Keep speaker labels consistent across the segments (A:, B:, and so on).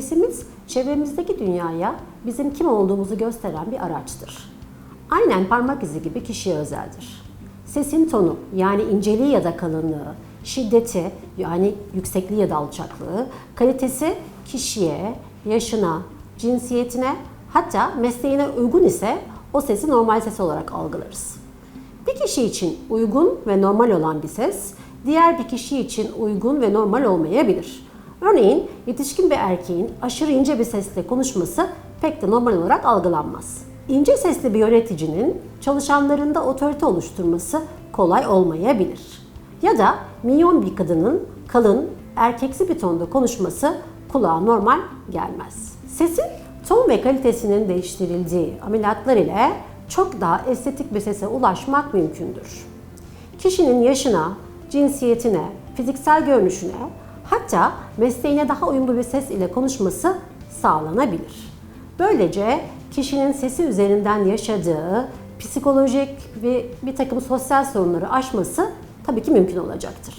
A: Sesimiz çevremizdeki dünyaya bizim kim olduğumuzu gösteren bir araçtır. Aynen parmak izi gibi kişiye özeldir. Sesin tonu yani inceliği ya da kalınlığı, şiddeti yani yüksekliği ya da alçaklığı, kalitesi kişiye, yaşına, cinsiyetine hatta mesleğine uygun ise o sesi normal ses olarak algılarız. Bir kişi için uygun ve normal olan bir ses, diğer bir kişi için uygun ve normal olmayabilir. Örneğin yetişkin bir erkeğin aşırı ince bir sesle konuşması pek de normal olarak algılanmaz. İnce sesli bir yöneticinin çalışanlarında otorite oluşturması kolay olmayabilir. Ya da milyon bir kadının kalın, erkeksi bir tonda konuşması kulağa normal gelmez. Sesin ton ve kalitesinin değiştirildiği ameliyatlar ile çok daha estetik bir sese ulaşmak mümkündür. Kişinin yaşına, cinsiyetine, fiziksel görünüşüne, hatta mesleğine daha uyumlu bir ses ile konuşması sağlanabilir. Böylece kişinin sesi üzerinden yaşadığı psikolojik ve bir takım sosyal sorunları aşması tabii ki mümkün olacaktır.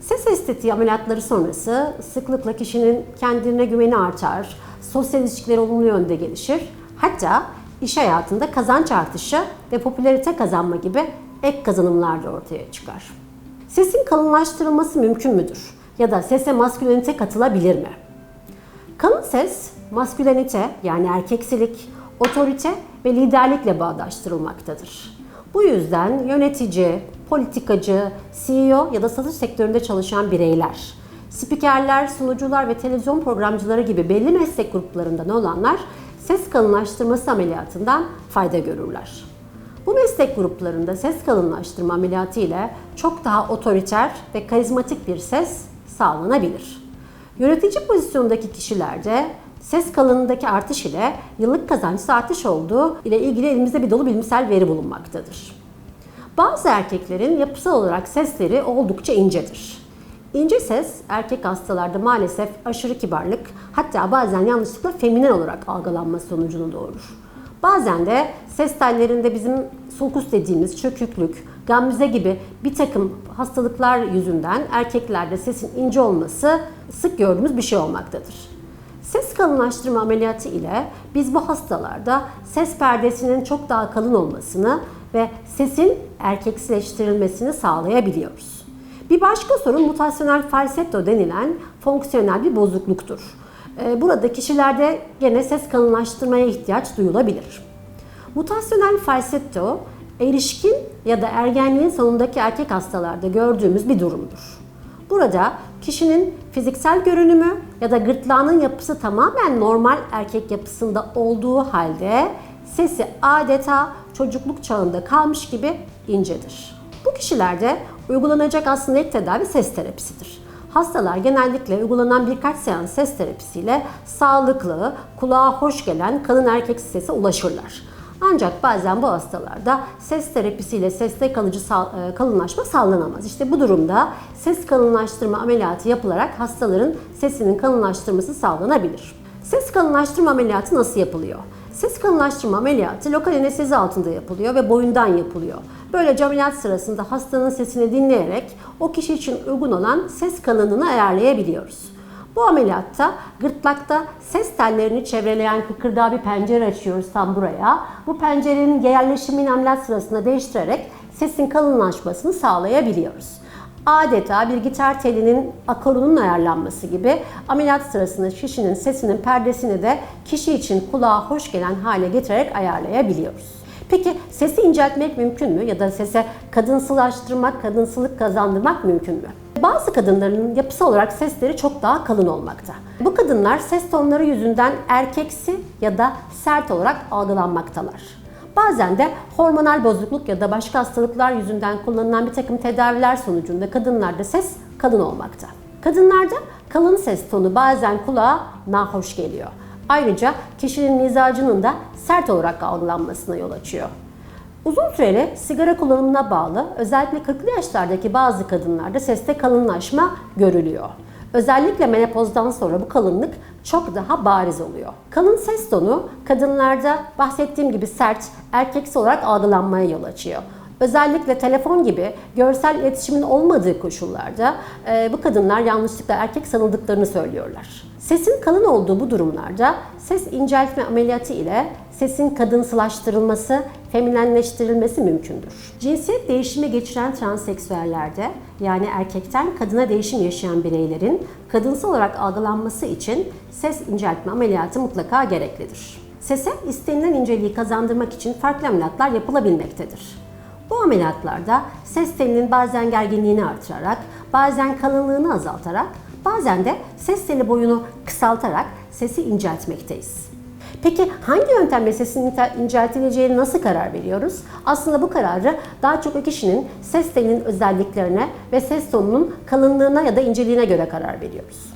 A: Ses estetiği ameliyatları sonrası sıklıkla kişinin kendine güveni artar, sosyal ilişkileri olumlu yönde gelişir. Hatta iş hayatında kazanç artışı ve popülarite kazanma gibi ek kazanımlar da ortaya çıkar. Sesin kalınlaştırılması mümkün müdür? Ya da sese maskülenite katılabilir mi? Kalın ses, maskülenite yani erkeksilik, otorite ve liderlikle bağdaştırılmaktadır. Bu yüzden yönetici, politikacı, CEO ya da satış sektöründe çalışan bireyler, spikerler, sunucular ve televizyon programcıları gibi belli meslek gruplarından olanlar ses kalınlaştırması ameliyatından fayda görürler. Bu meslek gruplarında ses kalınlaştırma ameliyatı ile çok daha otoriter ve karizmatik bir ses sağlanabilir. Yönetici pozisyondaki kişilerde ses kalınlığındaki artış ile yıllık kazançta artış olduğu ile ilgili elimizde bir dolu bilimsel veri bulunmaktadır. Bazı erkeklerin yapısal olarak sesleri oldukça incedir. İnce ses erkek hastalarda maalesef aşırı kibarlık hatta bazen yanlışlıkla feminen olarak algılanması sonucunu doğurur. Bazen de ses tellerinde bizim sulkus dediğimiz çöküklük, gamze gibi bir takım hastalıklar yüzünden erkeklerde sesin ince olması sık gördüğümüz bir şey olmaktadır. Ses kalınlaştırma ameliyatı ile biz bu hastalarda ses perdesinin çok daha kalın olmasını ve sesin erkeksileştirilmesini sağlayabiliyoruz. Bir başka sorun mutasyonel falsetto denilen fonksiyonel bir bozukluktur. Ee, Burada kişilerde gene ses kalınlaştırmaya ihtiyaç duyulabilir. Mutasyonel falsetto erişkin ya da ergenliğin sonundaki erkek hastalarda gördüğümüz bir durumdur. Burada kişinin fiziksel görünümü ya da gırtlağının yapısı tamamen normal erkek yapısında olduğu halde sesi adeta çocukluk çağında kalmış gibi incedir. Bu kişilerde uygulanacak aslında ilk tedavi ses terapisidir. Hastalar genellikle uygulanan birkaç seans ses terapisiyle sağlıklı, kulağa hoş gelen kalın erkek sese ulaşırlar. Ancak bazen bu hastalarda ses terapisiyle seste kalıcı sağ- e, kalınlaşma sağlanamaz. İşte bu durumda ses kalınlaştırma ameliyatı yapılarak hastaların sesinin kalınlaştırması sağlanabilir. Ses kalınlaştırma ameliyatı nasıl yapılıyor? Ses kalınlaştırma ameliyatı lokal anestezi altında yapılıyor ve boyundan yapılıyor. Böylece ameliyat sırasında hastanın sesini dinleyerek o kişi için uygun olan ses kalınlığını ayarlayabiliyoruz. Bu ameliyatta gırtlakta ses tellerini çevreleyen kıkırdağı bir pencere açıyoruz tam buraya. Bu pencerenin yerleşimini ameliyat sırasında değiştirerek sesin kalınlaşmasını sağlayabiliyoruz. Adeta bir gitar telinin akorunun ayarlanması gibi ameliyat sırasında kişinin sesinin perdesini de kişi için kulağa hoş gelen hale getirerek ayarlayabiliyoruz. Peki sesi inceltmek mümkün mü ya da sese kadınsılaştırmak, kadınsılık kazandırmak mümkün mü? Bazı kadınların yapısal olarak sesleri çok daha kalın olmakta. Bu kadınlar ses tonları yüzünden erkeksi ya da sert olarak algılanmaktalar. Bazen de hormonal bozukluk ya da başka hastalıklar yüzünden kullanılan bir takım tedaviler sonucunda kadınlarda ses kalın olmakta. Kadınlarda kalın ses tonu bazen kulağa nahoş geliyor. Ayrıca kişinin mizacının da sert olarak algılanmasına yol açıyor. Uzun süreli sigara kullanımına bağlı özellikle 40'lı yaşlardaki bazı kadınlarda seste kalınlaşma görülüyor. Özellikle menopozdan sonra bu kalınlık çok daha bariz oluyor. Kalın ses tonu kadınlarda bahsettiğim gibi sert, erkeksi olarak algılanmaya yol açıyor. Özellikle telefon gibi görsel iletişimin olmadığı koşullarda e, bu kadınlar yanlışlıkla erkek sanıldıklarını söylüyorlar. Sesin kalın olduğu bu durumlarda ses inceltme ameliyatı ile sesin kadınsılaştırılması, feminenleştirilmesi mümkündür. Cinsiyet değişimi geçiren transseksüellerde yani erkekten kadına değişim yaşayan bireylerin kadınsal olarak algılanması için ses inceltme ameliyatı mutlaka gereklidir. Sese istenilen inceliği kazandırmak için farklı ameliyatlar yapılabilmektedir. Bu ameliyatlarda ses telinin bazen gerginliğini artırarak, bazen kalınlığını azaltarak, bazen de ses teli boyunu kısaltarak sesi inceltmekteyiz. Peki hangi yöntemle sesin ince- inceltileceğine nasıl karar veriyoruz? Aslında bu kararı daha çok kişinin ses telinin özelliklerine ve ses tonunun kalınlığına ya da inceliğine göre karar veriyoruz.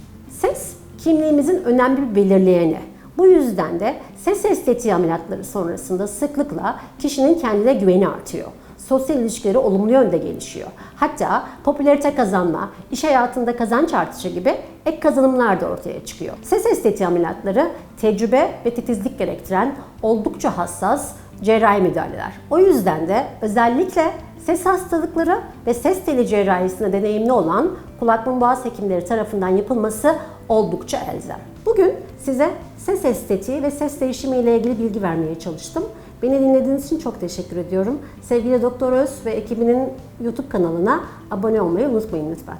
A: Ses kimliğimizin önemli bir belirleyeni. Bu yüzden de ses estetiği ameliyatları sonrasında sıklıkla kişinin kendine güveni artıyor. Sosyal ilişkileri olumlu yönde gelişiyor. Hatta popülarite kazanma, iş hayatında kazanç artışı gibi ek kazanımlar da ortaya çıkıyor. Ses estetiği ameliyatları tecrübe ve titizlik gerektiren oldukça hassas cerrahi müdahaleler. O yüzden de özellikle ses hastalıkları ve ses teli cerrahisinde deneyimli olan kulak burun boğaz hekimleri tarafından yapılması oldukça elzem. Bugün size ses estetiği ve ses değişimi ile ilgili bilgi vermeye çalıştım. Beni dinlediğiniz için çok teşekkür ediyorum. Sevgili Doktor Öz ve ekibinin YouTube kanalına abone olmayı unutmayın lütfen.